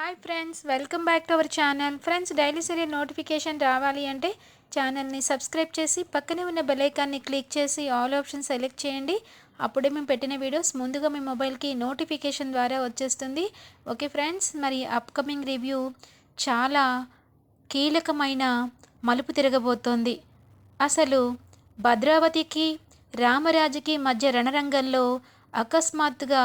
Hi friends welcome back to our channel friends daily serial notification రావాలి అంటే ఛానల్ని subscribe చేసి పక్కనే ఉన్న బెలైకాన్ని క్లిక్ చేసి ఆల్ ఆప్షన్ సెలెక్ట్ చేయండి. అప్పుడే మేము పెట్టిన వీడియోస్ ముందుగా మీ మొబైల్కి నోటిఫికేషన్ ద్వారా వచ్చేస్తుంది. ఓకే ఫ్రెండ్స్ మరి అప్కమింగ్ రివ్యూ చాలా కీలకమైన మలుపు తిరగబోతోంది. అసలు భద్రావతికి రామరాజుకి మధ్య రణరంగంలో అకస్మాత్తుగా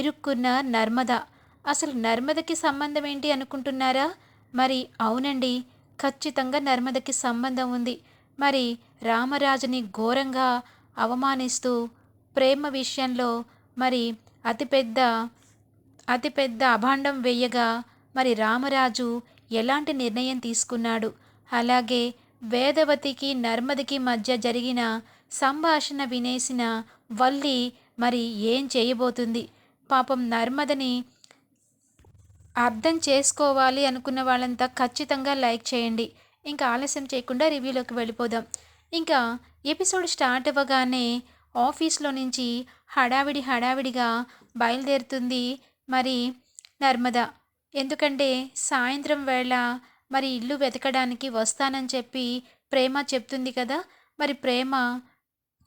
ఇరుక్కున్న నర్మదా అసలు నర్మదకి సంబంధం ఏంటి అనుకుంటున్నారా? మరి అవునండి ఖచ్చితంగా నర్మదకి సంబంధం ఉంది. మరి రామరాజుని ఘోరంగా అవమానిస్తూ ప్రేమ విషయంలో మరి అతిపెద్ద అతిపెద్ద అభాండం వేయగా మరి రామరాజు ఎలాంటి నిర్ణయం తీసుకున్నాడు? అలాగే వేదవతికి నర్మదికి మధ్య జరిగిన సంభాషణ వినేసిన వల్లి మరి ఏం చేయబోతుంది? పాపం నర్మదని అర్థం చేసుకోవాలి అనుకున్న వాళ్ళంతా ఖచ్చితంగా లైక్ చేయండి. ఇంకా ఆలస్యం చేయకుండా రివ్యూలోకి వెళ్ళిపోదాం. ఇంకా ఎపిసోడ్ స్టార్ట్ అవ్వగానే ఆఫీస్లో నుంచి హడావిడి హడావిడిగా బయలుదేరుతుంది మరి నర్మద. ఎందుకంటే సాయంత్రం వేళ మరి ఇల్లు వెతకడానికి వస్తానని చెప్పి ప్రేమ చెప్తుంది కదా. మరి ప్రేమ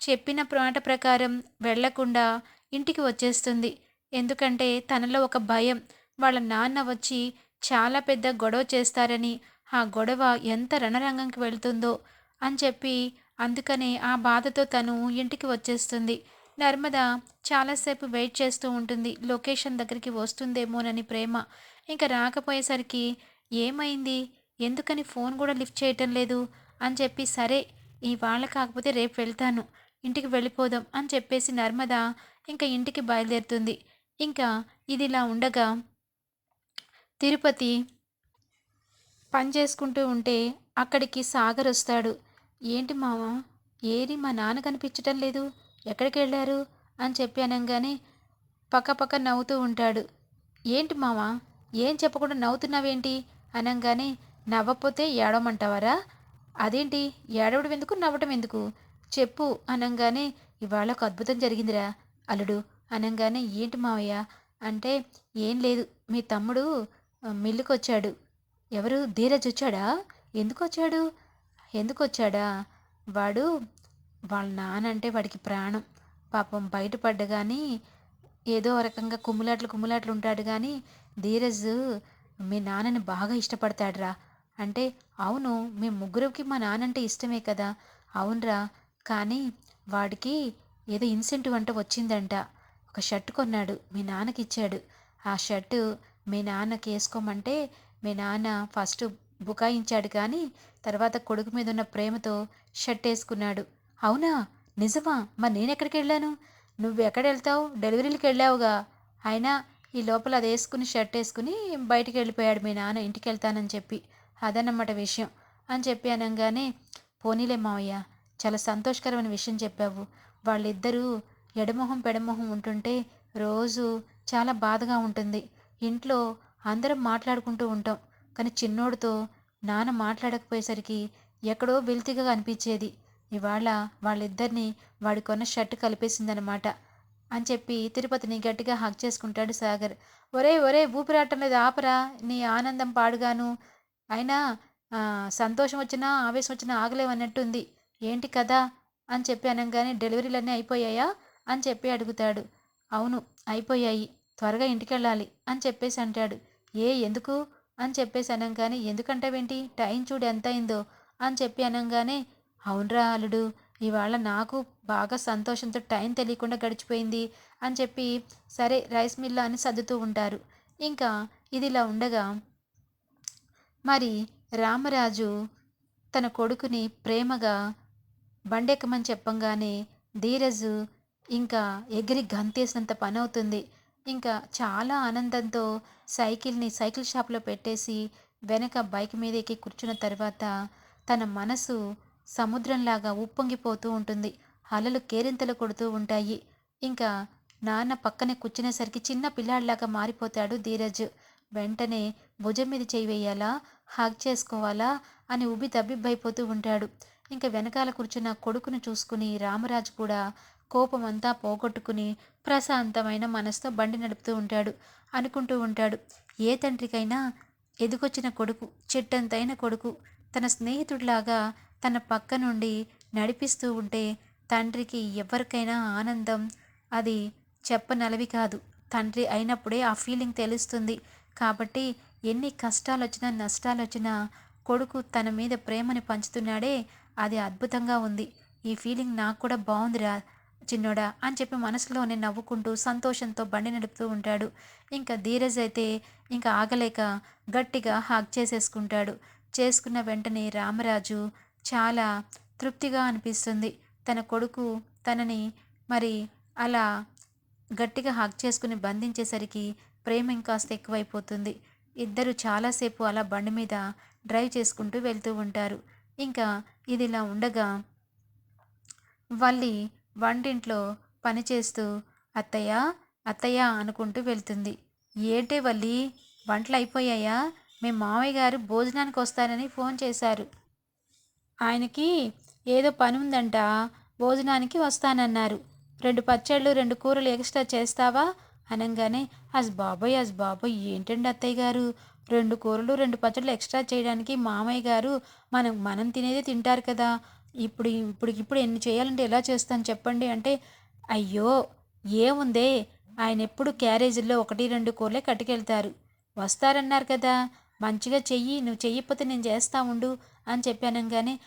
చెప్పిన మాట ప్రకారం వెళ్ళకుండా ఇంటికి వచ్చేస్తుంది. ఎందుకంటే తనలో ఒక భయం. వాళ్ళ నాన్న వచ్చి చాలా పెద్ద గొడవ చేస్తారని ఆ గొడవ ఎంత రణరంగంకి వెళ్తుందో అని చెప్పి అందుకనే ఆ బాధతో తను ఇంటికి వచ్చేస్తుంది. నర్మద చాలాసేపు వెయిట్ చేస్తూ ఉంటుంది. లొకేషన్ దగ్గరికి వస్తుందేమోనని ప్రేమ. ఇంకా రాకపోయేసరికి ఏమైంది? ఎందుకని ఫోన్ కూడా లిఫ్ట్ చేయటం లేదు? అని చెప్పి సరే ఇవాళ కాకపోతే రేపు వెళ్తాను. ఇంటికి వెళ్ళిపోదాం అని చెప్పేసి నర్మద ఇంకా ఇంటికి బయలుదేరుతుంది. ఇంకా ఇది ఇలా ఉండగా తిరుపతి పని చేసుకుంటూ ఉంటే అక్కడికి సాగర్ వస్తాడు. ఏంటి మామ ఏరి మా నాన్న కనిపించటం లేదు? ఎక్కడికి వెళ్ళారు? అని చెప్పి అనగానే పక్కపక్క నవ్వుతూ ఉంటాడు. ఏంటి మామ ఏం చెప్పకుండా నవ్వుతున్నావేంటి? అనగానే నవ్వకపోతే ఏడవమంటావారా? అదేంటి? ఏడవడం ఎందుకు? నవ్వటం ఎందుకు? చెప్పు అనగానే ఇవాళ ఒక అద్భుతం జరిగిందిరా అల్లుడు అనగానే ఏంటి మావయ్య? అంటే ఏం లేదు. మీ తమ్ముడు మిల్లుకు వచ్చాడు ఎవరు? ధీరజ్ వచ్చాడా? ఎందుకు వచ్చాడు ఎందుకు వచ్చాడా వాడు వాళ్ళ నాన్న అంటే వాడికి ప్రాణం. పాపం బయటపడ్డ కానీ ఏదో రకంగా కుమ్ములాట్లు కుమ్ములాట్లు ఉంటాడు కానీ ధీరజ్ మీ నాన్నని బాగా ఇష్టపడతాడురా. అంటే అవును మీ ముగ్గురికి మా నాన్నంటే ఇష్టమే కదా. అవునరా. కానీ వాడికి ఏదో ఇన్సెంటివ్ అంట వచ్చిందంట. ఒక షర్ట్ కొన్నాడు. మీ నాన్నకి ఇచ్చాడు ఆ షర్టు మీ నాన్నకి వేసుకోమంటే మీ నాన్న ఫస్ట్ బుకాయించాడు కానీ తర్వాత కొడుకు మీద ఉన్న ప్రేమతో షర్ట్ వేసుకున్నాడు. అవునా? నిజమా? మరి నేను ఎక్కడికి వెళ్ళాను? నువ్వు ఎక్కడ వెళ్తావు? డెలివరీలకు వెళ్ళావుగా? అయినా ఈ లోపల అది వేసుకుని షర్ట్ వేసుకుని బయటికి వెళ్ళిపోయాడు మీ నాన్న ఇంటికి వెళ్తానని చెప్పి. అదన్నమాట విషయం అని చెప్పి అనగానే పోనీలే మావయ్య చాలా సంతోషకరమైన విషయం చెప్పావు. వాళ్ళిద్దరూ ఎడమొహం పెడమొహం ఉంటుంటే రోజు చాలా బాధగా ఉంటుంది. ఇంట్లో అందరం మాట్లాడుకుంటూ ఉంటాం. కానీ చిన్నోడితో నాన్న మాట్లాడకపోయేసరికి ఎక్కడో వెల్తిగా అనిపించేది. ఇవాళ వాళ్ళిద్దరిని వాడి కొన్న షర్ట్ కలిపేసిందనమాట అని చెప్పి తిరుపతిని గట్టిగా హక్ చేసుకుంటాడు సాగర్. ఒరే ఒరే ఊపిరాటం మీద ఆపరా నీ ఆనందం పాడుగాను. అయినా సంతోషం వచ్చినా ఆవేశం వచ్చినా ఆగలేవన్నట్టుంది. ఏంటి కదా అని చెప్పి అనగానే డెలివరీలన్నీ అయిపోయాయా? అని చెప్పి అడుగుతాడు. అవును అయిపోయాయి. త్వరగా ఇంటికి వెళ్ళాలి అని చెప్పేసి అంటాడు. ఏ ఎందుకు? అని చెప్పేసి అనగానే ఎందుకంటావేంటి? టైం చూడు ఎంత అయిందో అని చెప్పి అనగానే అవునరా అల్లుడు ఇవాళ నాకు బాగా సంతోషంతో టైం తెలియకుండా గడిచిపోయింది అని చెప్పి సరే రైస్ మిల్లు అని సర్దుతూ ఉంటారు. ఇంకా ఇదిలా ఉండగా మరి రామరాజు తన కొడుకుని ప్రేమగా బండెక్కమని చెప్పంగానే ధీరజు ఇంకా ఎగిరి గంతేసినంత పని అవుతుంది ఇంకా చాలా ఆనందంతో సైకిల్ని సైకిల్ షాప్లో పెట్టేసి వెనక బైక్ మీద ఎక్కి కూర్చున్న తర్వాత తన మనసు సముద్రంలాగా ఉప్పొంగిపోతూ ఉంటుంది. అలలు కేరింతలు కొడుతూ ఉంటాయి. ఇంకా నాన్న పక్కనే కూర్చునేసరికి చిన్న పిల్లాడిలాగా మారిపోతాడు ధీరజ్. వెంటనే భుజం మీద చేయి వేయాలా? హాగ్ చేసుకోవాలా? అని ఉబ్బి తబ్బిబ్బైపోతూ ఉంటాడు. ఇంకా వెనకాల కూర్చున్న కొడుకును చూసుకుని రామరాజు కూడా కోపమంతా పోగొట్టుకుని ప్రశాంతమైన మనసుతో బండి నడుపుతూ ఉంటాడు అనుకుంటూ ఉంటాడు. ఏ తండ్రికైనా ఎదుగొచ్చిన కొడుకు చెట్టంతైన కొడుకు తన స్నేహితుడిలాగా తన పక్క నుండి నడిపిస్తూ ఉంటే తండ్రికి ఎవరికైనా ఆనందం అది చెప్పనలవి కాదు. తండ్రి అయినప్పుడే ఆ ఫీలింగ్ తెలుస్తుంది. కాబట్టి ఎన్ని కష్టాలు వచ్చినా నష్టాలు వచ్చినా కొడుకు తన మీద ప్రేమని పంచుతున్నాడే అది అద్భుతంగా ఉంది. ఈ ఫీలింగ్ నాకు కూడా బాగుందిరా చిన్నోడా అని చెప్పి మనసులోనే నవ్వుకుంటూ సంతోషంతో బండి నడుపుతూ ఉంటాడు. ఇంకా ధీరజ్ అయితే ఇంకా ఆగలేక గట్టిగా హాక్ చేసేసుకుంటాడు. చేసుకున్న వెంటనే రామరాజు చాలా తృప్తిగా అనిపిస్తుంది. తన కొడుకు తనని మరి అలా గట్టిగా హాక్ చేసుకుని బంధించేసరికి ప్రేమ ఇంకాస్త ఎక్కువైపోతుంది. ఇద్దరు చాలాసేపు అలా బండి మీద డ్రైవ్ చేసుకుంటూ వెళ్తూ ఉంటారు. ఇంకా ఇది ఇలా ఉండగా వల్లి వంటింట్లో పనిచేస్తూ అత్తయ్య అత్తయ్య అనుకుంటూ వెళ్తుంది. ఏంటే వల్లి వంటలు అయిపోయాయా మీ మామయ్య గారు భోజనానికి వస్తారని ఫోన్ చేశారు. ఆయనకి ఏదో పని ఉందంట భోజనానికి వస్తానన్నారు. రెండు పచ్చళ్ళు రెండు కూరలు ఎక్స్ట్రా చేస్తావా? అనగానే అస్ బాబోయ్ అస్ బాబోయ్ ఏంటండి అత్తయ్య గారు? రెండు కూరలు రెండు పచ్చళ్ళు ఎక్స్ట్రా చేయడానికి మామయ్య గారు మనం మనం తినేదే తింటారు కదా. ఇప్పుడు ఇప్పుడు ఇప్పుడు ఎన్ని చేయాలంటే ఎలా చేస్తాను చెప్పండి? అంటే అయ్యో ఏముందే? ఆయన ఎప్పుడు క్యారేజీల్లో ఒకటి రెండు కూరలే కట్టుకెళ్తారు. వస్తారన్నారు కదా. మంచిగా చెయ్యి నువ్వు చెయ్యకపోతే నేను చేస్తా ఉండు అని చెప్పానంగానే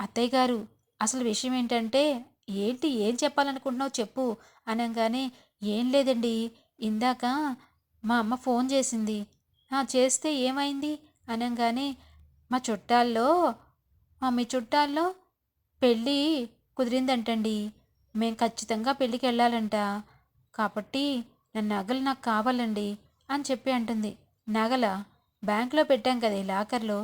అత్తయ్య గారు అసలు విషయం ఏంటంటే ఏంటి ఏం చెప్పాలనుకుంటున్నావు చెప్పు అనగానే ఏం లేదండి. ఇందాక మా అమ్మ ఫోన్ చేసింది. చేస్తే ఏమైంది? అనగానే మా చుట్టాల్లో మా మీ చుట్టాల్లో పెళ్ళి కుదిరిందంటండి. మేము ఖచ్చితంగా పెళ్ళికి వెళ్ళాలంట కాబట్టి నా నగలు నాకు కావాలండి అని చెప్పి అంటుంది. నగల? బ్యాంక్లో పెట్టాం కదా ఈ లాకర్లో.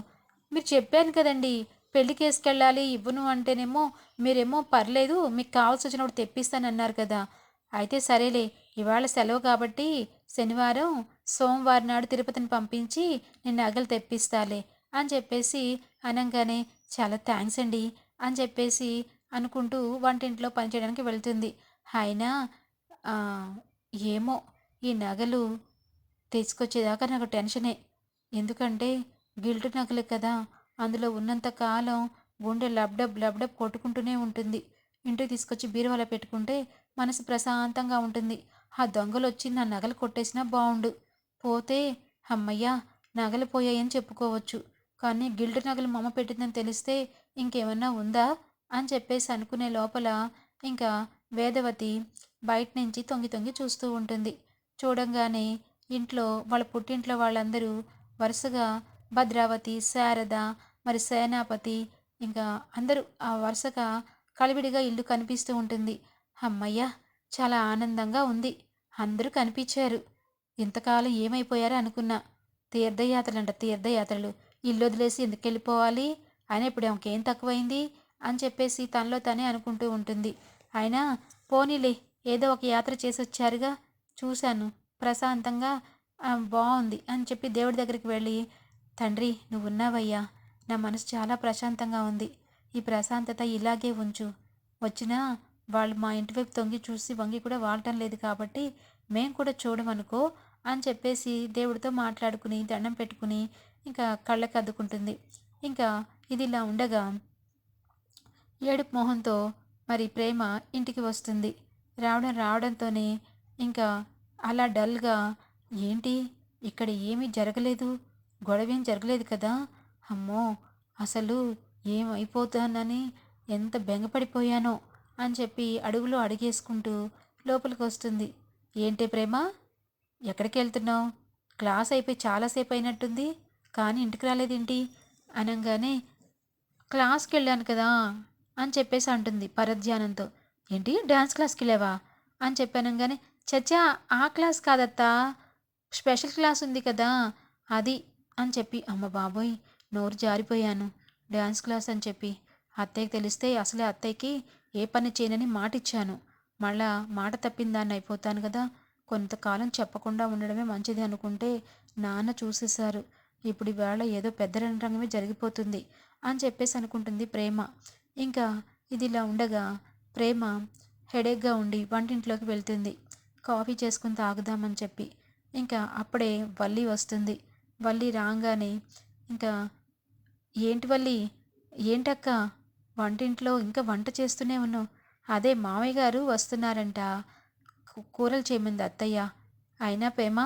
మీరు చెప్పాను కదండి పెళ్ళికి వేసుకెళ్ళాలి ఇవ్వను అంటేనేమో మీరేమో పర్లేదు మీకు కావాల్సి వచ్చినప్పుడు తెప్పిస్తానన్నారు కదా. అయితే సరేలే ఇవాళ సెలవు కాబట్టి శనివారం సోమవారం నాడు తిరుపతిని పంపించి నేను నగలు తెప్పిస్తాలే అని చెప్పేసి అనగానే చాలా థ్యాంక్స్ అండి. అని చెప్పేసి అనుకుంటూ వంటింట్లో పనిచేయడానికి వెళ్తుంది. అయినా ఏమో ఈ నగలు తీసుకొచ్చేదాకా నాకు టెన్షనే. ఎందుకంటే గిల్ట్ నగలు కదా అందులో ఉన్నంత కాలం గుండె లబ్డబ్ లబ్డబ్ కొట్టుకుంటూనే ఉంటుంది. ఇంటికి తీసుకొచ్చి బీరువాలో పెట్టుకుంటే మనసు ప్రశాంతంగా ఉంటుంది. ఆ దొంగలు వచ్చి నా నగలు కొట్టేసినా బాగుండు పోతే అమ్మయ్యా నగలు పోయాయని చెప్పుకోవచ్చు. కానీ గిల్డ్ నగలు మమ్మ పెట్టిందని తెలిస్తే ఇంకేమన్నా ఉందా? అని చెప్పేసి అనుకునే లోపల ఇంకా వేదవతి బయట నుంచి తొంగి తొంగి చూస్తూ ఉంటుంది. చూడంగానే ఇంట్లో వాళ్ళ పుట్టింట్లో వాళ్ళందరూ వరుసగా భద్రావతి శారద మరి సేనాపతి ఇంకా అందరూ ఆ వరుసగా కలివిడిగా ఇల్లు కనిపిస్తూ ఉంటుంది. అమ్మయ్య చాలా ఆనందంగా ఉంది. అందరూ కనిపించారు. ఇంతకాలం ఏమైపోయారో అనుకున్నా. తీర్థయాత్రలంట తీర్థయాత్రలు. ఇల్లు వదిలేసి ఎందుకు వెళ్ళిపోవాలి? ఆయన ఇప్పుడు ఆమెకేం తక్కువైంది? అని చెప్పేసి తనలో తనే అనుకుంటూ ఉంటుంది. అయినా పోనీలే ఏదో ఒక యాత్ర చేసి వచ్చారుగా. చూశాను ప్రశాంతంగా బాగుంది అని చెప్పి దేవుడి దగ్గరికి వెళ్ళి తండ్రి నువ్వు ఉన్నావయ్యా నా మనసు చాలా ప్రశాంతంగా ఉంది. ఈ ప్రశాంతత ఇలాగే ఉంచు. వచ్చినా వాళ్ళు మా ఇంటి వైపు తొంగి చూసి వంగి కూడా వాడటం లేదు కాబట్టి మేము కూడా చూడమనుకో అని చెప్పేసి దేవుడితో మాట్లాడుకుని దండం పెట్టుకుని ఇంకా కళ్ళకి అద్దుకుంటుంది. ఇంకా ఇది ఇలా ఉండగా ఏడుపు మొహంతో మరి ప్రేమ ఇంటికి వస్తుంది. రావడం రావడంతోనే ఇంకా అలా డల్గా ఏంటి? ఇక్కడ ఏమీ జరగలేదు? గొడవేం జరగలేదు కదా? అమ్మో! అసలు ఏమైపోతానని ఎంత బెంగపడిపోయానో అని చెప్పి అడుగులో అడిగేసుకుంటూ లోపలికి వస్తుంది ఏంటి ప్రేమ? ఎక్కడికి వెళ్తున్నావు క్లాస్ అయిపోయి చాలాసేపు అయినట్టుంది కానీ ఇంటికి రాలేదేంటి? అనగానే క్లాస్కి వెళ్ళాను కదా అని చెప్పేసి అంటుంది పరధ్యానంతో. ఏంటి? డ్యాన్స్ క్లాస్కి వెళ్ళావా అని చెప్పానంగానే చచ్చా ఆ క్లాస్ కాదత్తా. స్పెషల్ క్లాస్ ఉంది కదా అది అని చెప్పి అమ్మ బాబోయ్ నోరు జారిపోయాను. డ్యాన్స్ క్లాస్ అని చెప్పి అత్తయ్యకి తెలిస్తే అసలే అత్తయ్యకి ఏ పని చేయనని మాట ఇచ్చాను మళ్ళా మాట తప్పిందాన్ని అయిపోతాను కదా. కొంతకాలం చెప్పకుండా ఉండడమే మంచిది అనుకుంటే నాన్న చూసేశారు. ఇప్పుడు ఈవేళ ఏదో పెద్ద రంగమే జరిగిపోతుంది అని చెప్పేసి అనుకుంటుంది ప్రేమ. ఇంకా ఇది ఇలా ఉండగా ప్రేమ హెడేక్గా ఉండి వంటింట్లోకి వెళ్తుంది. కాఫీ చేసుకుని తాగుదామని చెప్పి. ఇంకా అప్పుడే వల్లి వస్తుంది. వల్లి రాగానే ఇంకా ఏంటి వల్లి? ఏంటక్క? వంటింట్లో ఇంకా వంట చేస్తూనే ఉన్నావు. అదే మామయ్య గారు వస్తున్నారంట. కూరలు చేయమంది అత్తయ్య. అయినా ప్రేమ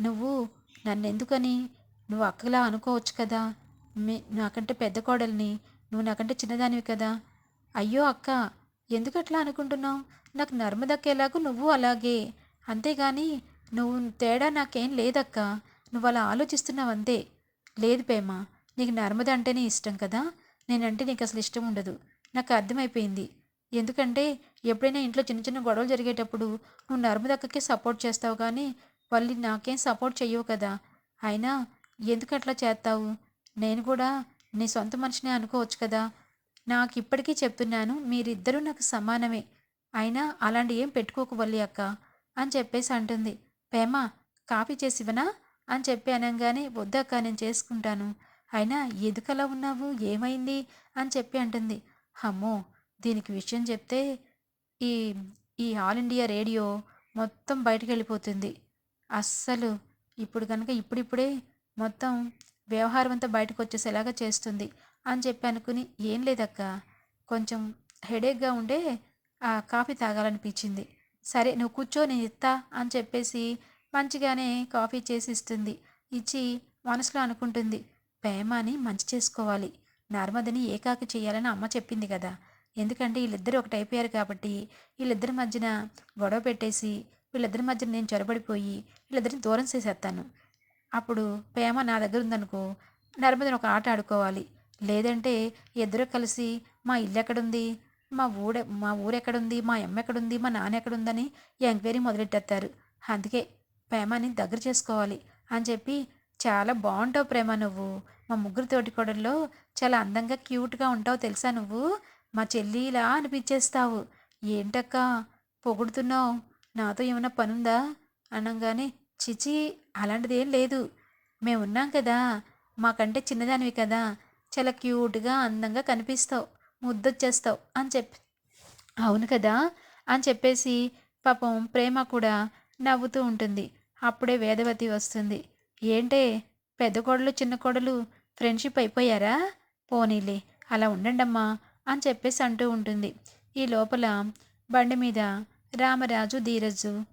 నువ్వు నన్నెందుకని నువ్వు అక్కలా అనుకోవచ్చు కదా. మీ నాకంటే పెద్ద కోడల్ని నువ్వు నాకంటే చిన్నదానివి కదా. అయ్యో అక్క ఎందుకు అట్లా అనుకుంటున్నావు? నాకు నర్మదక్కేలాగూ నువ్వు అలాగే. అంతేగాని నువ్వు తేడా నాకేం లేదక్క. నువ్వు అలా ఆలోచిస్తున్నావు అంతే. లేదు పేమ నీకు నర్మద అంటేనే ఇష్టం కదా. నేనంటే నీకు అసలు ఇష్టం ఉండదు. నాకు అర్థమైపోయింది. ఎందుకంటే ఎప్పుడైనా ఇంట్లో చిన్న చిన్న గొడవలు జరిగేటప్పుడు నువ్వు నర్మదక్కకే సపోర్ట్ చేస్తావు కానీ వాళ్ళు నాకేం సపోర్ట్ చెయ్యవు కదా. అయినా ఎందుకు అట్లా చేస్తావు నేను కూడా నీ సొంత మనిషినే అనుకోవచ్చు కదా. నాకు ఇప్పటికీ చెప్తున్నాను మీరిద్దరూ నాకు సమానమే. అయినా అలాంటి ఏం పెట్టుకోకవల్లి అక్క అని చెప్పేసి అంటుంది. పేమ కాఫీ చేసివనా అని చెప్పి అనగానే వద్దక్క నేను చేసుకుంటాను. అయినా ఎందుకలా ఉన్నావు? ఏమైంది? అని చెప్పి అంటుంది. అమ్మో దీనికి విషయం చెప్తే ఈ ఈ ఆల్ ఇండియా రేడియో మొత్తం బయటకు వెళ్ళిపోతుంది అస్సలు ఇప్పుడు కనుక ఇప్పుడిప్పుడే మొత్తం వ్యవహారం అంతా బయటకు వచ్చేసేలాగా చేస్తుంది అని చెప్పి అనుకుని ఏం లేదక్క కొంచెం హెడేక్గా ఉండే ఆ కాఫీ తాగాలనిపించింది. సరే నువ్వు కూర్చో నేను ఇస్తా అని చెప్పేసి మంచిగానే కాఫీ చేసి ఇస్తుంది ఇచ్చి మనసులో అనుకుంటుంది ప్రేమని మంచి చేసుకోవాలి. నర్మదని ఏకాకి చేయాలని అమ్మ చెప్పింది కదా. ఎందుకంటే వీళ్ళిద్దరూ ఒకటి అయిపోయారు కాబట్టి వీళ్ళిద్దరి మధ్యన గొడవ పెట్టేసి వీళ్ళిద్దరి మధ్యన నేను చొరబడిపోయి వీళ్ళిద్దరిని దూరం చేసేస్తాను అప్పుడు ప్రేమ నా దగ్గర ఉందనుకో నర్మదని ఒక ఆట ఆడుకోవాలి. లేదంటే ఇద్దరు కలిసి మా ఇల్లు ఎక్కడుంది మా ఊడ మా ఊరు ఎక్కడుంది మా అమ్మ ఎక్కడుంది మా నాన్న ఎక్కడుందని ఎంక్వైరీ మొదలెట్టేస్తారు అందుకే ప్రేమని దగ్గర చేసుకోవాలి అని చెప్పి చాలా బాగుంటావు ప్రేమ నువ్వు. మా ముగ్గురు తోటి చాలా అందంగా క్యూట్గా ఉంటావు తెలుసా నువ్వు? మా చెల్లిలా అనిపించేస్తావు. ఏంటక్క? పొగుడుతున్నావు? నాతో ఏమైనా పనుందా? అనగానే చిచి అలాంటిదేం లేదు. మేము ఉన్నాం కదా. మాకంటే చిన్నదానివి కదా. చాలా క్యూట్గా అందంగా కనిపిస్తావు. ముద్దొచ్చేస్తావు అని చెప్పి. అవును కదా అని చెప్పేసి పాపం ప్రేమ కూడా నవ్వుతూ ఉంటుంది. అప్పుడే వేదవతి వస్తుంది. ఏంటే పెద్ద కోడలు చిన్న కోడలు ఫ్రెండ్షిప్ అయిపోయారా? పోనీలే అలా ఉండండమ్మా అని చెప్పేసి అంటూ ఉంటుంది. ఈ లోపల బండి మీద రామరాజు ధీరజు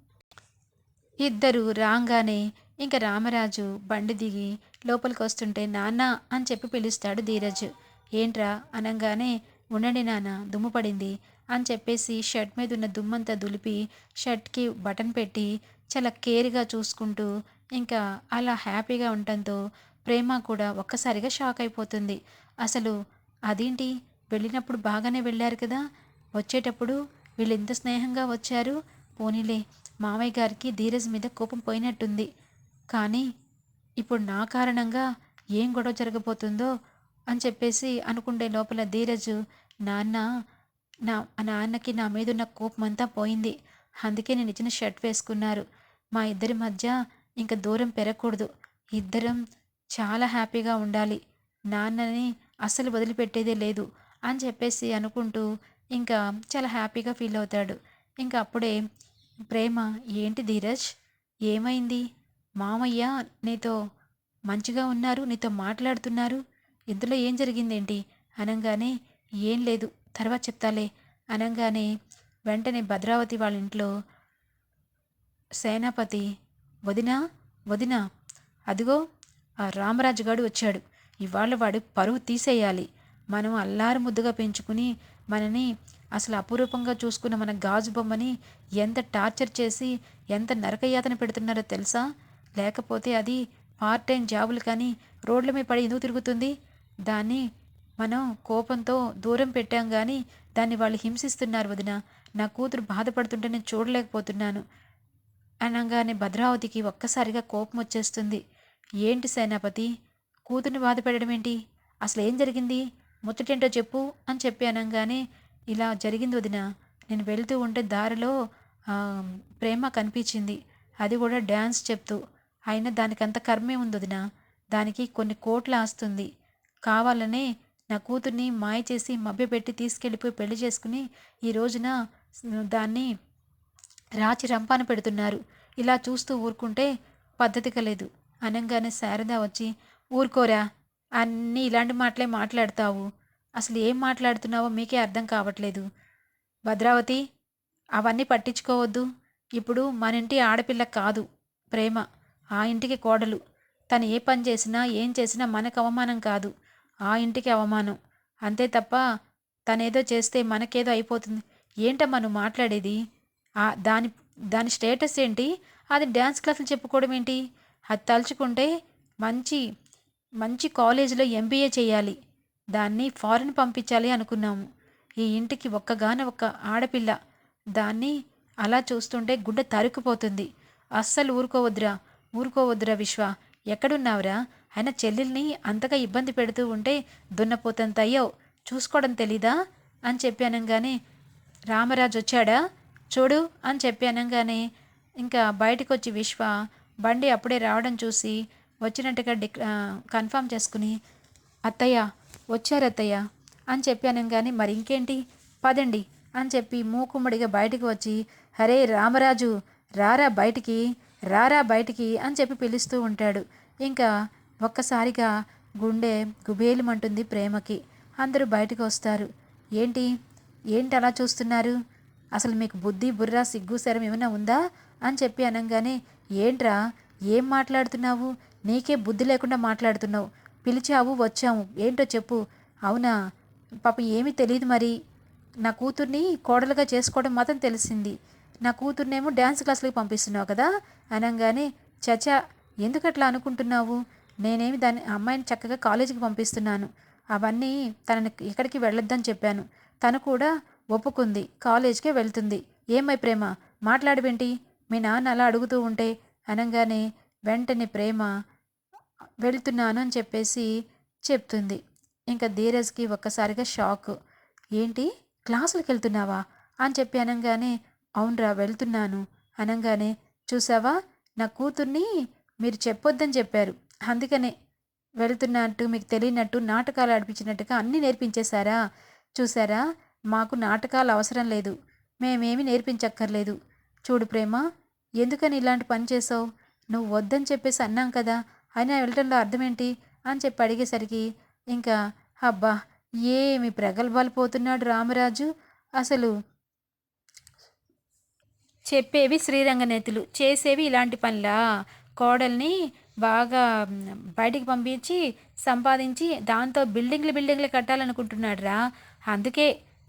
ఇద్దరు రాగానే ఇంకా రామరాజు బండి దిగి లోపలికి వస్తుంటే నాన్న అని చెప్పి పిలుస్తాడు ధీరజ్. ఏంట్రా? అనగానే ఉండండి నాన్న దుమ్ము పడింది అని చెప్పేసి షర్ట్ మీద ఉన్న దుమ్మంతా దులిపి షర్ట్కి బటన్ పెట్టి చాలా కేర్గా చూసుకుంటూ ఇంకా అలా హ్యాపీగా ఉండటంతో ప్రేమ కూడా ఒక్కసారిగా షాక్ అయిపోతుంది. అసలు అదేంటి? వెళ్ళినప్పుడు బాగానే వెళ్ళారు కదా? వచ్చేటప్పుడు వీళ్ళు ఎంత స్నేహంగా వచ్చారు? పోనీలే మామయ్య గారికి ధీరజ్ మీద కోపం పోయినట్టుంది. కానీ ఇప్పుడు నా కారణంగా ఏం గొడవ జరగబోతుందో అని చెప్పేసి అనుకుండే లోపల ధీరజు నాన్న నా నాన్నకి నా మీద ఉన్న కోపం అంతా పోయింది. అందుకే నేను ఇచ్చిన షర్ట్ వేసుకున్నారు. మా ఇద్దరి మధ్య ఇంకా దూరం పెరగకూడదు. ఇద్దరం చాలా హ్యాపీగా ఉండాలి. నాన్నని అస్సలు వదిలిపెట్టేదే లేదు అని చెప్పేసి అనుకుంటూ ఇంకా చాలా హ్యాపీగా ఫీల్ అవుతాడు. ఇంకా అప్పుడే ప్రేమ ఏంటి ధీరజ్? ఏమైంది? మామయ్య నీతో మంచిగా ఉన్నారు నీతో మాట్లాడుతున్నారు. ఇందులో ఏం జరిగిందేంటి? అనగానే ఏం లేదు తర్వాత చెప్తాలే. అనగానే వెంటనే భద్రావతి వాళ్ళ ఇంట్లో సేనాపతి వదినా వదినా అదిగో ఆ రామరాజు గాడు వచ్చాడు. ఇవాళ వాడు పరువు తీసేయాలి. మనం అల్లారు ముద్దుగా పెంచుకుని మనని అసలు అపురూపంగా చూసుకున్న మన గాజు బొమ్మని ఎంత టార్చర్ చేసి ఎంత నరకయాతన పెడుతున్నారో తెలుసా? లేకపోతే అది పార్ట్ టైం జాబులు కానీ రోడ్ల మీద పడి ఎందుకు తిరుగుతుంది? దాన్ని మనం కోపంతో దూరం పెట్టాం కానీ దాన్ని వాళ్ళు హింసిస్తున్నారు వదిన. నా కూతురు బాధపడుతుంటే నేను చూడలేకపోతున్నాను. అనగానే భద్రావతికి ఒక్కసారిగా కోపం వచ్చేస్తుంది. ఏంటి సేనాపతి? కూతుర్ని బాధపెట్టడం ఏంటి అసలు ఏం జరిగింది? ముచ్చటేంటో చెప్పు అని చెప్పి అనగానే ఇలా జరిగింది వదిన. నేను వెళ్తూ ఉంటే దారిలో ప్రేమ కనిపించింది. అది కూడా డ్యాన్స్ చెప్తూ. అయినా దానికి అంత కర్మే ఉంది వదిన. దానికి కొన్ని కోట్లు ఆస్తుంది. కావాలనే నా కూతుర్ని మాయ చేసి మభ్యపెట్టి తీసుకెళ్ళిపోయి పెళ్ళి చేసుకుని ఈ రోజున దాన్ని రాచి రంపాన పెడుతున్నారు. ఇలా చూస్తూ ఊరుకుంటే పద్ధతిగా లేదు. అనగానే శారద వచ్చి ఊరుకోరా అన్నీ ఇలాంటి మాటలే మాట్లాడతావు. అసలు ఏం మాట్లాడుతున్నావో మీకే అర్థం కావట్లేదు. భద్రావతి అవన్నీ పట్టించుకోవద్దు. ఇప్పుడు మన ఇంటి ఆడపిల్ల కాదు ప్రేమ. ఆ ఇంటికి కోడలు. తను ఏ పని చేసినా ఏం చేసినా మనకు అవమానం కాదు. ఆ ఇంటికి అవమానం. అంతే తప్ప తనేదో చేస్తే మనకేదో అయిపోతుంది. ఏంటమ్మా నువ్వు మాట్లాడేది? ఆ దాని దాని స్టేటస్ ఏంటి? అది డ్యాన్స్ క్లాసులు చెప్పుకోవడం ఏంటి? అది తలుచుకుంటే మంచి మంచి కాలేజీలో ఎంబీఏ చేయాలి. దాన్ని ఫారెన్ పంపించాలి అనుకున్నాము. ఈ ఇంటికి ఒక్కగాన ఒక్క ఆడపిల్ల. దాన్ని అలా చూస్తుంటే గుడ్డ తరుక్కుపోతుంది. అస్సలు ఊరుకోవద్దురా ఊరుకోవద్దురా విశ్వ. ఎక్కడున్నావురా? ఆయన చెల్లెల్ని అంతగా ఇబ్బంది పెడుతూ ఉంటే దున్నపోతంత చూసుకోవడం తెలీదా? అని చెప్పి రామరాజు వచ్చాడా? చూడు అని చెప్పి అనగానే ఇంకా బయటకు వచ్చి విశ్వ బండి అప్పుడే రావడం చూసి వచ్చినట్టుగా డిక్ కన్ఫామ్ చేసుకుని అత్తయ్య వచ్చారత్తయ్య. అని చెప్పి కానీ మరి ఇంకేంటి? పదండి. అని చెప్పి మూకుమ్మడిగా బయటికి వచ్చి హరే రామరాజు రారా బయటికి రారా బయటికి అని చెప్పి పిలుస్తూ ఉంటాడు. ఇంకా ఒక్కసారిగా గుండె గుబేలుమంటుంది ప్రేమకి. అందరూ బయటకు వస్తారు. ఏంటి? ఏంటి అలా చూస్తున్నారు? అసలు మీకు బుద్ధి బుర్ర సిగ్గు శరం ఏమైనా ఉందా? అని చెప్పి అనగానే ఏంట్రా? ఏం మాట్లాడుతున్నావు? నీకే బుద్ధి లేకుండా మాట్లాడుతున్నావు. పిలిచావు వచ్చాము ఏంటో చెప్పు. అవునా? పాప ఏమీ తెలియదు మరి. నా కూతుర్ని కోడలుగా చేసుకోవడం మాత్రం తెలిసింది. నా కూతుర్నేమో డ్యాన్స్ క్లాసులకు పంపిస్తున్నావు కదా? అనగానే చచా ఎందుకు అట్లా అనుకుంటున్నావు? నేనేమి దాని అమ్మాయిని చక్కగా కాలేజీకి పంపిస్తున్నాను. అవన్నీ తనని ఎక్కడికి వెళ్ళొద్దని చెప్పాను. తను కూడా ఒప్పుకుంది. కాలేజ్కే వెళ్తుంది. ఏమై ప్రేమ? మాట్లాడవేంటి? మీ నాన్న అలా అడుగుతూ ఉంటే అనగానే వెంటనే ప్రేమ వెళ్తున్నాను అని చెప్పేసి చెప్తుంది. ఇంకా ధీరజ్కి ఒక్కసారిగా షాక్. ఏంటి? క్లాసులకు వెళ్తున్నావా? అని చెప్పి అనగానే అవునరా వెళ్తున్నాను. అనగానే చూసావా? నా కూతుర్ని మీరు చెప్పొద్దని చెప్పారు. అందుకనే వెళుతున్నట్టు మీకు తెలియనట్టు నాటకాలు ఆడిపించినట్టుగా అన్నీ నేర్పించేశారా? చూసారా? మాకు నాటకాలు అవసరం లేదు. మేమేమి నేర్పించక్కర్లేదు. చూడు ప్రేమ ఎందుకని ఇలాంటి పని చేసావు నువ్వు వద్దని చెప్పేసి అన్నాం కదా. అయినా వెళ్ళటంలో అర్థమేంటి? అని చెప్పి అడిగేసరికి ఇంకా అబ్బా ఏమి ప్రగల్భాలు పోతున్నాడు రామరాజు? అసలు చెప్పేవి శ్రీరంగనేతులు చేసేవి ఇలాంటి పనులా? కోడల్ని బాగా బయటికి పంపించి సంపాదించి దాంతో బిల్డింగ్లు బిల్డింగ్లు కట్టాలనుకుంటున్నాడు రా అందుకే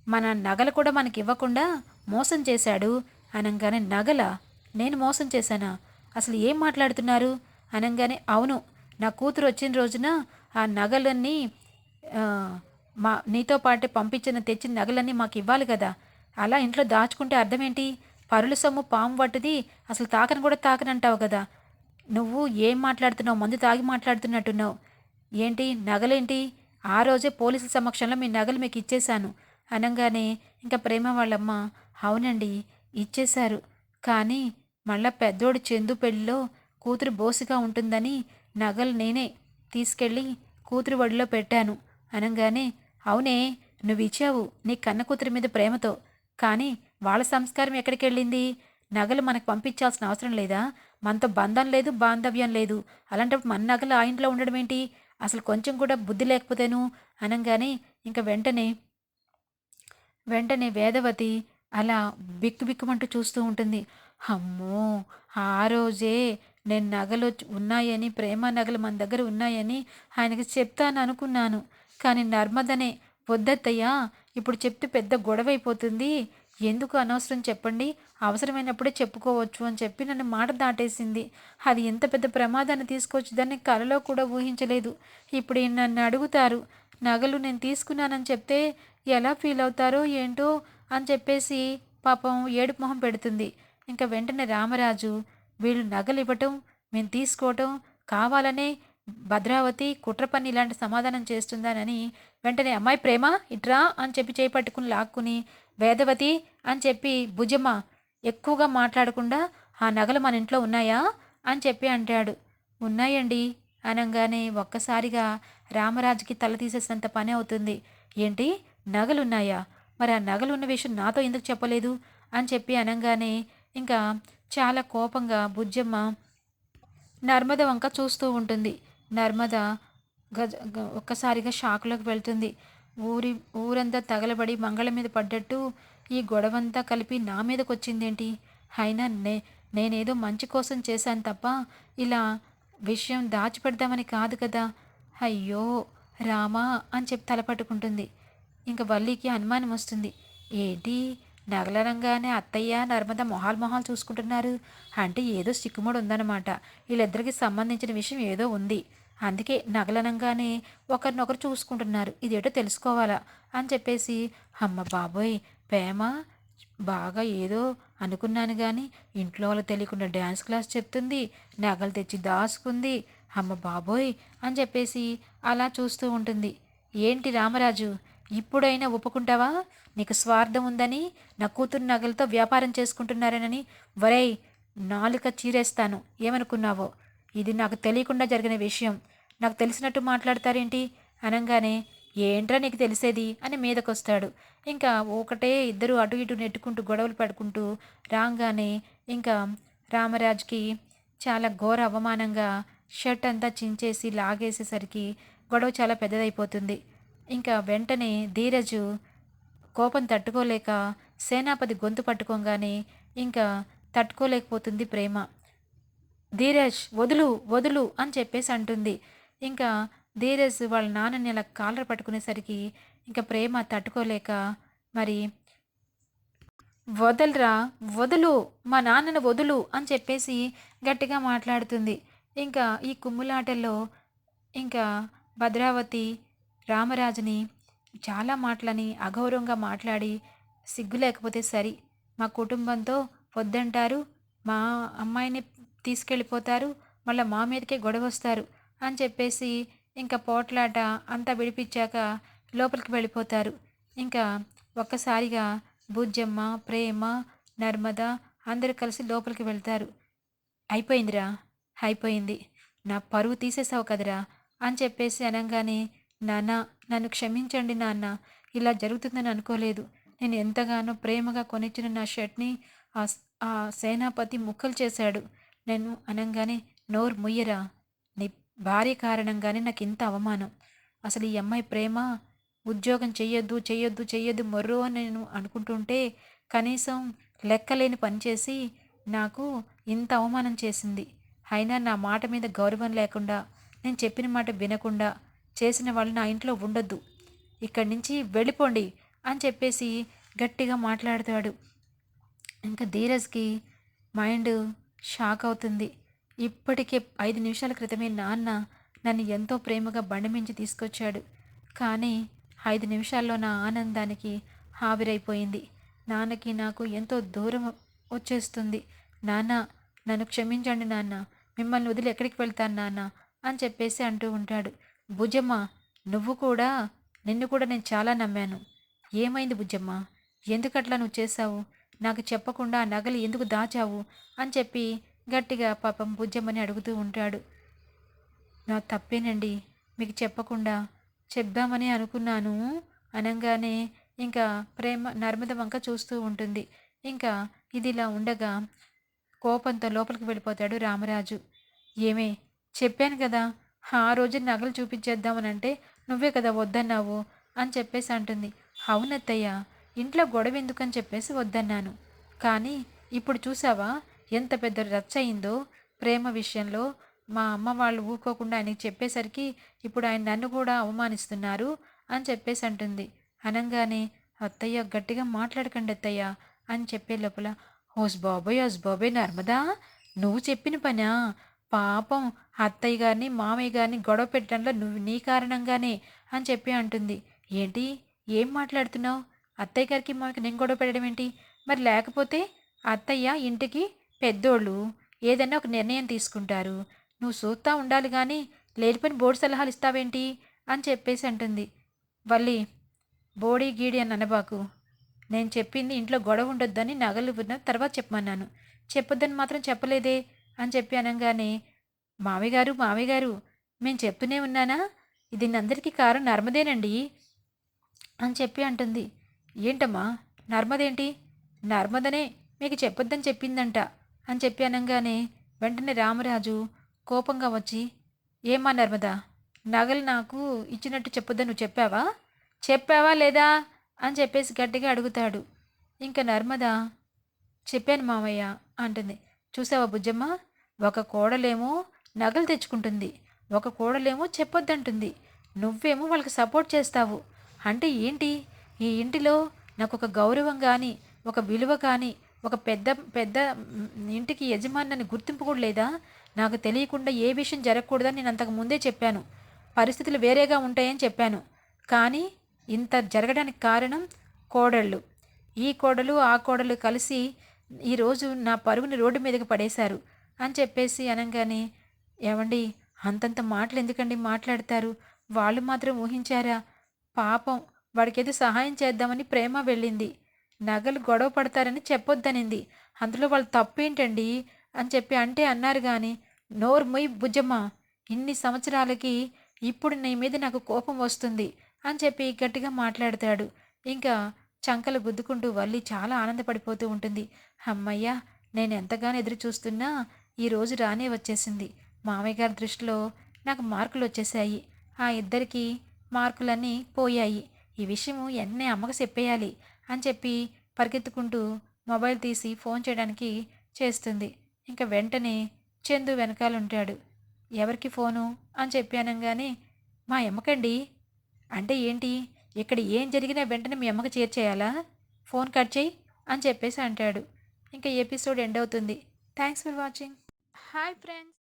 మన నగలు కూడా మనకి ఇవ్వకుండా మోసం చేశాడు. అనగానే నగల? నేను మోసం చేశానా? అసలు ఏం మాట్లాడుతున్నారు? అనగానే అవును నా కూతురు వచ్చిన రోజున ఆ నగలన్నీ మా నీతో పాటే పంపించిన తెచ్చిన నగలన్నీ మాకు ఇవ్వాలి కదా. అలా ఇంట్లో దాచుకుంటే అర్థమేంటి? పరుల సొమ్ము పాము పట్టుది అసలు తాకని కూడా తాకనంటావు కదా. నువ్వు ఏం మాట్లాడుతున్నావు? మందు తాగి మాట్లాడుతున్నట్టున్నావు. ఏంటి? నగలేంటి? ఆ రోజే పోలీసుల సమక్షంలో మీ నగలు మీకు ఇచ్చేశాను. అనగానే ఇంకా ప్రేమ వాళ్ళమ్మ అవునండి ఇచ్చేశారు. కానీ మళ్ళా పెద్దోడు చందు పెళ్ళిలో కూతురు బోసిగా ఉంటుందని నగలు నేనే తీసుకెళ్ళి కూతురు వడిలో పెట్టాను. అనగానే అవునే నువ్వు ఇచ్చావు నీ కన్న కూతురి మీద ప్రేమతో. కానీ వాళ్ళ సంస్కారం ఎక్కడికి వెళ్ళింది నగలు మనకు పంపించాల్సిన అవసరం లేదా? మనతో బంధం లేదు బాంధవ్యం లేదు. అలాంటప్పుడు మన నగలు ఆ ఇంట్లో ఉండడం ఏంటి? అసలు కొంచెం కూడా బుద్ధి లేకపోతేను? అనగానే ఇంకా వెంటనే వెంటనే వేదవతి అలా బిక్కు బిక్కుమంటూ చూస్తూ ఉంటుంది. అమ్మో ఆ రోజే నేను నగలు ఉన్నాయని ప్రేమ నగలు మన దగ్గర ఉన్నాయని ఆయనకి చెప్తాను అనుకున్నాను. కానీ నర్మదనే వద్దత్తయ్యా ఇప్పుడు చెప్తే పెద్ద గొడవ అయిపోతుంది ఎందుకు అనవసరం చెప్పండి? అవసరమైనప్పుడే చెప్పుకోవచ్చు అని చెప్పి నన్ను మాట దాటేసింది. అది ఎంత పెద్ద ప్రమాదాన్ని తీసుకొచ్చి దాన్ని కలలో కూడా ఊహించలేదు. ఇప్పుడు నన్ను అడుగుతారు నగలు నేను తీసుకున్నానని చెప్తే ఎలా ఫీల్ అవుతారో ఏంటో అని చెప్పేసి పాపం ఏడుపు మొహం పెడుతుంది. ఇంకా వెంటనే రామరాజు వీళ్ళు నగలివ్వటం మేము తీసుకోవటం కావాలనే భద్రావతి కుట్ర పని ఇలాంటి సమాధానం చేస్తుందానని వెంటనే అమ్మాయి ప్రేమ ఇట్రా అని చెప్పి చేపట్టుకుని లాక్కుని వేదవతి అని చెప్పి భుజమ్మ ఎక్కువగా మాట్లాడకుండా ఆ నగలు మన ఇంట్లో ఉన్నాయా? అని చెప్పి అంటాడు. ఉన్నాయండి అనగానే ఒక్కసారిగా రామరాజుకి తల తీసేసినంత పని అవుతుంది. ఏంటి? నగలున్నాయా? మరి ఆ నగలు ఉన్న విషయం నాతో ఎందుకు చెప్పలేదు? అని చెప్పి అనగానే ఇంకా చాలా కోపంగా బుజ్జమ్మ నర్మద వంక చూస్తూ ఉంటుంది. నర్మద గజ ఒక్కసారిగా షాకులోకి వెళ్తుంది. ఊరి ఊరంతా తగలబడి మంగళం మీద పడ్డట్టు ఈ గొడవంతా కలిపి నా మీదకి వచ్చిందేంటి అయినా నే నేనేదో మంచి కోసం చేశాను తప్ప ఇలా విషయం దాచిపెడదామని కాదు కదా. అయ్యో రామా అని చెప్పి తలపట్టుకుంటుంది ఇంక వల్లికి అనుమానం వస్తుంది. ఏంటి? నగలనంగానే అత్తయ్య నర్మద మొహాలు మొహాలు చూసుకుంటున్నారు. అంటే ఏదో సిక్కుముడు ఉందన్నమాట వీళ్ళిద్దరికి సంబంధించిన విషయం ఏదో ఉంది. అందుకే నగలనంగానే ఒకరినొకరు చూసుకుంటున్నారు. ఇదేటో తెలుసుకోవాలా అని చెప్పేసి అమ్మ బాబోయ్ ప్రేమ? బాగా ఏదో అనుకున్నాను కానీ ఇంట్లో వాళ్ళు తెలియకుండా డ్యాన్స్ క్లాస్ చెప్తుంది నగలు తెచ్చి దాచుకుంది. అమ్మ బాబోయ్ అని చెప్పేసి అలా చూస్తూ ఉంటుంది. ఏంటి రామరాజు? ఇప్పుడైనా ఒప్పుకుంటావా? నీకు స్వార్థం ఉందని నా కూతురు నగలతో వ్యాపారం చేసుకుంటున్నారనని వరేయ్ నాలుక చీరేస్తాను. ఏమనుకున్నావో? ఇది నాకు తెలియకుండా జరిగిన విషయం. నాకు తెలిసినట్టు మాట్లాడతారేంటి? అనగానే ఏంట్రా నీకు తెలిసేది? అని మీదకొస్తాడు. ఇంకా ఒకటే ఇద్దరు అటు ఇటు నెట్టుకుంటూ గొడవలు పడుకుంటూ రాగానే ఇంకా రామరాజ్కి చాలా ఘోర అవమానంగా షర్ట్ అంతా చించేసి లాగేసేసరికి గొడవ చాలా పెద్దదైపోతుంది. ఇంకా వెంటనే ధీరజు కోపం తట్టుకోలేక సేనాపతి గొంతు పట్టుకోగానే ఇంకా తట్టుకోలేకపోతుంది ప్రేమ. ధీరజ్ వదులు వదులు అని చెప్పేసి అంటుంది. ఇంకా ధీరజ్ వాళ్ళ నాన్నని అలా కాలర్ పట్టుకునేసరికి ఇంకా ప్రేమ తట్టుకోలేక మరి వదలరా వదులు మా నాన్నను వదులు అని చెప్పేసి గట్టిగా మాట్లాడుతుంది. ఇంకా ఈ కుమ్ములాటల్లో ఇంకా భద్రావతి రామరాజుని చాలా మాటలని అగౌరవంగా మాట్లాడి సిగ్గు లేకపోతే సరి. మా కుటుంబంతో వద్దంటారు. మా అమ్మాయిని తీసుకెళ్ళిపోతారు. మళ్ళీ మా మీదకే గొడవ వస్తారు అని చెప్పేసి ఇంకా పోట్లాట అంతా విడిపించాక లోపలికి వెళ్ళిపోతారు. ఇంకా ఒక్కసారిగా బుజ్జమ్మ ప్రేమ నర్మద అందరూ కలిసి లోపలికి వెళ్తారు. అయిపోయిందిరా అయిపోయింది. నా పరువు తీసేసావు కదరా అని చెప్పేసి అనగానే నాన్న నన్ను క్షమించండి నాన్న. ఇలా జరుగుతుందని అనుకోలేదు. నేను ఎంతగానో ప్రేమగా కొనిచ్చిన నా షర్ట్ని ఆ ఆ సేనాపతి ముక్కలు చేశాడు. నేను అనగానే నోరు ముయ్యరా? నీ భార్య కారణంగానే నాకు ఇంత అవమానం. అసలు ఈ అమ్మాయి ప్రేమ ఉద్యోగం చెయ్యొద్దు చెయ్యొద్దు చెయ్యొద్దు మొర్రో అని నేను అనుకుంటుంటే కనీసం లెక్కలేని పని చేసి నాకు ఇంత అవమానం చేసింది. అయినా నా మాట మీద గౌరవం లేకుండా నేను చెప్పిన మాట వినకుండా చేసిన వాళ్ళు నా ఇంట్లో ఉండొద్దు. ఇక్కడి నుంచి వెళ్ళిపోండి అని చెప్పేసి గట్టిగా మాట్లాడతాడు. ఇంకా ధీరజ్కి మైండ్ షాక్ అవుతుంది. ఇప్పటికే ఐదు నిమిషాల క్రితమే నాన్న నన్ను ఎంతో ప్రేమగా బండి మించి తీసుకొచ్చాడు. కానీ ఐదు నిమిషాల్లో నా ఆనందానికి హావిరైపోయింది. నాన్నకి నాకు ఎంతో దూరం వచ్చేస్తుంది. నాన్న నన్ను క్షమించండి నాన్న. మిమ్మల్ని వదిలి ఎక్కడికి వెళ్తాను నాన్న అని చెప్పేసి అంటూ ఉంటాడు. భుజమ్మ నువ్వు కూడా నిన్ను కూడా నేను చాలా నమ్మాను. ఏమైంది బుజ్జమ్మ ఎందుకట్లా నువ్వు చేశావు? నాకు చెప్పకుండా ఆ నగలు ఎందుకు దాచావు? అని చెప్పి గట్టిగా పాపం బుజ్జమ్మని అడుగుతూ ఉంటాడు. నా తప్పేనండి. మీకు చెప్పకుండా చెప్దామని అనుకున్నాను అనగానే ఇంకా ప్రేమ నర్మద వంక చూస్తూ ఉంటుంది. ఇంకా ఇది ఇలా ఉండగా కోపంతో లోపలికి వెళ్ళిపోతాడు రామరాజు. ఏమే చెప్పాను కదా ఆ రోజు నగలు చూపించేద్దామని అంటే నువ్వే కదా వద్దన్నావు అని చెప్పేసి అంటుంది. అవునత్తయ్య ఇంట్లో గొడవ ఎందుకని చెప్పేసి వద్దన్నాను. కానీ ఇప్పుడు చూసావా ఎంత పెద్ద రచ్చ అయిందో ప్రేమ విషయంలో మా అమ్మ వాళ్ళు ఊరుకోకుండా ఆయనకి చెప్పేసరికి ఇప్పుడు ఆయన నన్ను కూడా అవమానిస్తున్నారు అని చెప్పేసి అంటుంది. అనగానే అత్తయ్య గట్టిగా మాట్లాడకండి అత్తయ్య అని చెప్పే లోపల ఓస్ బాబోయ్ ఓస్ బాబోయ్ నర్మదా నువ్వు చెప్పిన పనా? పాపం అత్తయ్య గారిని మామయ్య గారిని గొడవ పెట్టడంలో నువ్వు నీ కారణంగానే అని చెప్పి అంటుంది. ఏంటి? ఏం మాట్లాడుతున్నావు? అత్తయ్య గారికి మాకు నేను గొడవ పెట్టడం ఏంటి? మరి లేకపోతే అత్తయ్య ఇంటికి పెద్దోళ్ళు ఏదైనా ఒక నిర్ణయం తీసుకుంటారు. నువ్వు చూస్తూ ఉండాలి కానీ లేనిపోయిన బోర్డు సలహాలు ఇస్తావేంటి? అని చెప్పేసి అంటుంది. వల్లి బోడీ గీడి అని అనబాకు. నేను చెప్పింది ఇంట్లో గొడవ ఉండొద్దని నగలు ఉన్న తర్వాత చెప్పమన్నాను. చెప్పొద్దని మాత్రం చెప్పలేదే. అని చెప్పి అనగానే మామిగారు మామిగారు మేము చెప్తూనే ఉన్నానా? ఇది అందరికీ కారణం నర్మదేనండి అని చెప్పి అంటుంది. ఏంటమ్మా నర్మదేంటి? నర్మదనే మీకు చెప్పొద్దని చెప్పిందంట అని చెప్పి అనగానే వెంటనే రామరాజు కోపంగా వచ్చి ఏమా నర్మదా నగలు నాకు ఇచ్చినట్టు చెప్పొద్దని నువ్వు చెప్పావా? చెప్పావా లేదా? అని చెప్పేసి గట్టిగా అడుగుతాడు. ఇంకా నర్మద చెప్పాను మామయ్య అంటుంది. చూసావా బుజ్జమ్మ? ఒక కోడలేమో నగలు తెచ్చుకుంటుంది. ఒక కోడలేమో చెప్పొద్దంటుంది. నువ్వేమో వాళ్ళకి సపోర్ట్ చేస్తావు. అంటే ఏంటి? ఈ ఇంటిలో నాకు ఒక గౌరవం కానీ ఒక విలువ కానీ ఒక పెద్ద పెద్ద ఇంటికి యజమాని గుర్తింపు కూడా లేదా? నాకు తెలియకుండా ఏ విషయం జరగకూడదని నేను అంతకు ముందే చెప్పాను. పరిస్థితులు వేరేగా ఉంటాయని చెప్పాను. కానీ ఇంత జరగడానికి కారణం కోడళ్ళు. ఈ కోడలు ఆ కోడలు కలిసి ఈరోజు నా పరుగుని రోడ్డు మీదకి పడేశారు. అని చెప్పేసి అనగానే ఏమండి అంతంత మాటలు ఎందుకండి మాట్లాడతారు? వాళ్ళు మాత్రం ఊహించారా? పాపం వాడికేదో సహాయం చేద్దామని ప్రేమ వెళ్ళింది. నగలు గొడవ పడతారని చెప్పొద్దనింది. అందులో వాళ్ళు తప్పేంటండి అని చెప్పి అంటే అన్నారు కానీ నోరు మొయ్ బుజ్జమ్మ ఇన్ని సంవత్సరాలకి ఇప్పుడు నీ మీద నాకు కోపం వస్తుంది అని చెప్పి గట్టిగా మాట్లాడతాడు. ఇంకా చంకలు గుద్దుకుంటూ వల్లి చాలా ఆనందపడిపోతూ ఉంటుంది. అమ్మయ్య నేను ఎంతగానో ఎదురు చూస్తున్నా ఈ రోజు రానే వచ్చేసింది. మామయ్య గారి దృష్టిలో నాకు మార్కులు వచ్చేసాయి ఆ ఇద్దరికి మార్కులన్నీ పోయాయి. ఈ విషయం ఎన్నే అమ్మకు చెప్పేయాలి అని చెప్పి పరిగెత్తుకుంటూ మొబైల్ తీసి ఫోన్ చేయడానికి చేస్తుంది. ఇంకా వెంటనే చందు వెనకాలంటాడు. ఎవరికి ఫోను? అని చెప్పి అనగానే మా అమ్మకండి. అంటే ఏంటి? ఇక్కడ ఏం జరిగినా వెంటనే మీ అమ్మకి చేర్చేయాలా? ఫోన్ కట్ చేయి అని చెప్పేసి అంటాడు. ఇంకా ఎపిసోడ్ ఎండ్ అవుతుంది. Thanks for watching. Hi friends